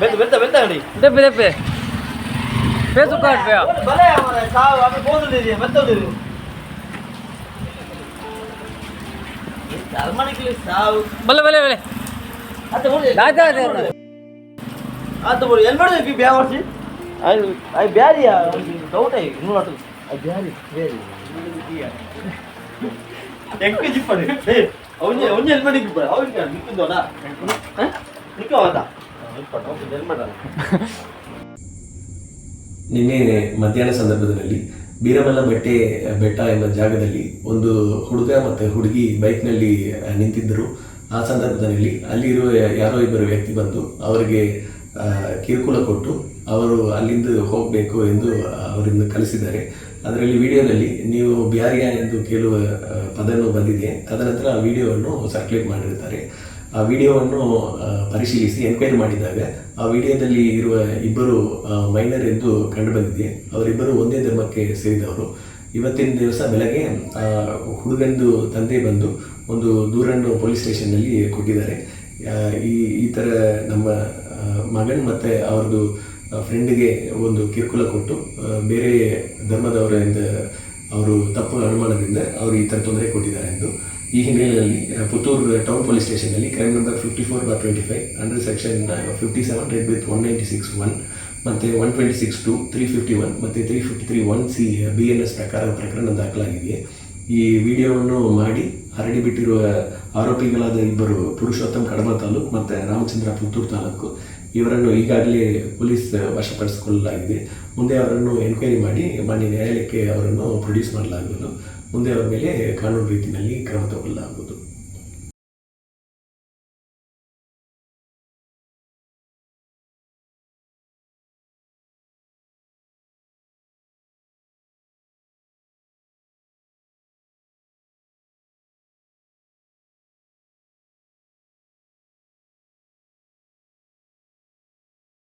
ಮೆತ್ತ ಮೆತ್ತ ಮೆತ್ತ ನೋಡಿ ದೆಪ್ಪೆ ದೆಪ್ಪೆ ಪೇಸು ಕಾಟ್ಪೆಯ ಬಲೆ ಸಾವು ಆಮೇಲೆ ಬೋದಿದ್ದೀರಿ ಮೆತ್ತದಿರಿ ಅರಮನೆಗೆ ಸಾವು ಬಲ್ಲ ಬಲೆ ಬಲೆ ಆತ ನೋಡಿ ಆಯ್ತು, ಆಯ್ತು, ಆಯ್ತು. ಆತ ನೋಡಿ ಎಲ್ಲಿ ನೋಡಿದ್ವಿ ಬ್ಯಾ ಮಾಡ್ಸಿ ಅದು ಅದು ಬ್ಯಾರಿಯ ಡೌಟ್ ಆಗಿ ಇನ್ನೂ ಅದು ಅದು ಬ್ಯಾರಿ ಬ್ಯಾರಿ ಹೆಂಗೆ ಜಿಪ್ಪಡಿ ಅವನೇ ಅವನೇ ಎಲ್ಲಿ ಮಾಡಿ ಜಿಪ್ಪ ಅವ್ರಿಗೆ ನಿಕ್ಕಿದ್ದೋಣ ನಿಕ್ಕ ಹೋದ ಎಲ್ಲಿ ಮಾಡ ನಿನ್ನೆ ಮಧ್ಯಾಹ್ನ ಸಂದರ್ಭದಲ್ಲಿ ಬೀರಮಲ್ಲ ಬೆಟ್ಟೆ, ಬೆಟ್ಟ ಎಂಬ ಜಾಗದಲ್ಲಿ ಒಂದು ಹುಡುಗ ಮತ್ತು ಹುಡುಗಿ ಬೈಕ್ನಲ್ಲಿ ನಿಂತಿದ್ದರು. ಆ ಸಂದರ್ಭದಲ್ಲಿ ಅಲ್ಲಿರುವ ಯಾರೋ ಇಬ್ಬರು ವ್ಯಕ್ತಿ ಬಂದು ಅವರಿಗೆ ಕಿರುಕುಳ ಕೊಟ್ಟು ಅವರು ಅಲ್ಲಿಂದ ಹೋಗಬೇಕು ಎಂದು ಅವರಿಂದ ಕಲಿಸಿದ್ದಾರೆ. ಅದರಲ್ಲಿ ವಿಡಿಯೋದಲ್ಲಿ ನೀವು ಬ್ಯಾರಿಯಾ ಎಂದು ಕೇಳುವ ಪದವನ್ನು ಬಂದಿದೆ. ತದನಂತರ ಆ ವಿಡಿಯೋವನ್ನು ಸರ್ಕ್ಯುಲೇಟ್ ಮಾಡಿರ್ತಾರೆ ಆ ವಿಡಿಯೋವನ್ನು ಪರಿಶೀಲಿಸಿ ಎನ್ಕ್ವೈರಿ ಮಾಡಿದಾಗ ಆ ವಿಡಿಯೋದಲ್ಲಿ ಇರುವ ಇಬ್ಬರು ಮೈನರ್ ಎಂದು ಕಂಡುಬಂದಿದೆ. ಅವರಿಬ್ಬರು ಒಂದೇ ಧರ್ಮಕ್ಕೆ ಸೇರಿದವರು. ಇವತ್ತಿನ ದಿವಸ ಬೆಳಗ್ಗೆ ಹುಡುಗಂದು ತಂದೆ ಬಂದು ಒಂದು ದೂರನ್ನು ಪೊಲೀಸ್ ಸ್ಟೇಷನ್ನಲ್ಲಿ ಕೊಟ್ಟಿದ್ದಾರೆ. ಈ ಈ ಥರ ನಮ್ಮ ಮಗನ್ ಮತ್ತು ಅವ್ರದ್ದು ಫ್ರೆಂಡಿಗೆ ಒಂದು ಕಿರುಕುಳ ಕೊಟ್ಟು ಬೇರೆ ಧರ್ಮದವರಿಂದ ಅವರು ತಪ್ಪು ಅನುಮಾನದಿಂದ ಅವರು ಈ ಥರ ತೊಂದರೆ ಕೊಟ್ಟಿದ್ದಾರೆ ಎಂದು ಈ ಹಿನ್ನೆಲೆಯಲ್ಲಿ Puttur town police ಸ್ಟೇಷನ್ನಲ್ಲಿ crime number fifty four bar twenty five under section fifty seven read with one ninety six one ಮತ್ತು one twenty six two three fifty one ಮತ್ತು three fifty three one C B N S ಪ್ರಕಾರ ಪ್ರಕರಣ ದಾಖಲಾಗಿದೆ. ಈ ವಿಡಿಯೋವನ್ನು ಮಾಡಿ ಹರಡಿ ಬಿಟ್ಟಿರುವ ಆರೋಪಿಗಳಾದ ಇಬ್ಬರು ಪುರುಷೋತ್ತಮ್ ಕಡಬ ತಾಲೂಕು ಮತ್ತು ರಾಮಚಂದ್ರ ಪುತ್ತೂರು ತಾಲೂಕು. ಇವರನ್ನು ಈಗಾಗಲೇ ಪೊಲೀಸ್ ವಶಪಡಿಸಿಕೊಳ್ಳಲಾಗಿದೆ. ಮುಂದೆ ಅವರನ್ನು ಎನ್ಕ್ವೈರಿ ಮಾಡಿ ಮಾನ್ಯ ನ್ಯಾಯಾಲಯಕ್ಕೆ ಅವರನ್ನು ಪ್ರೊಡ್ಯೂಸ್ ಮಾಡಲಾಗುವುದು. ಮುಂದೆ ಅವರ ಮೇಲೆ ಕಾನೂನು ರೀತಿಯಲ್ಲಿ ಕ್ರಮ ತಗೊಳ್ಳಲಾಗುವುದು.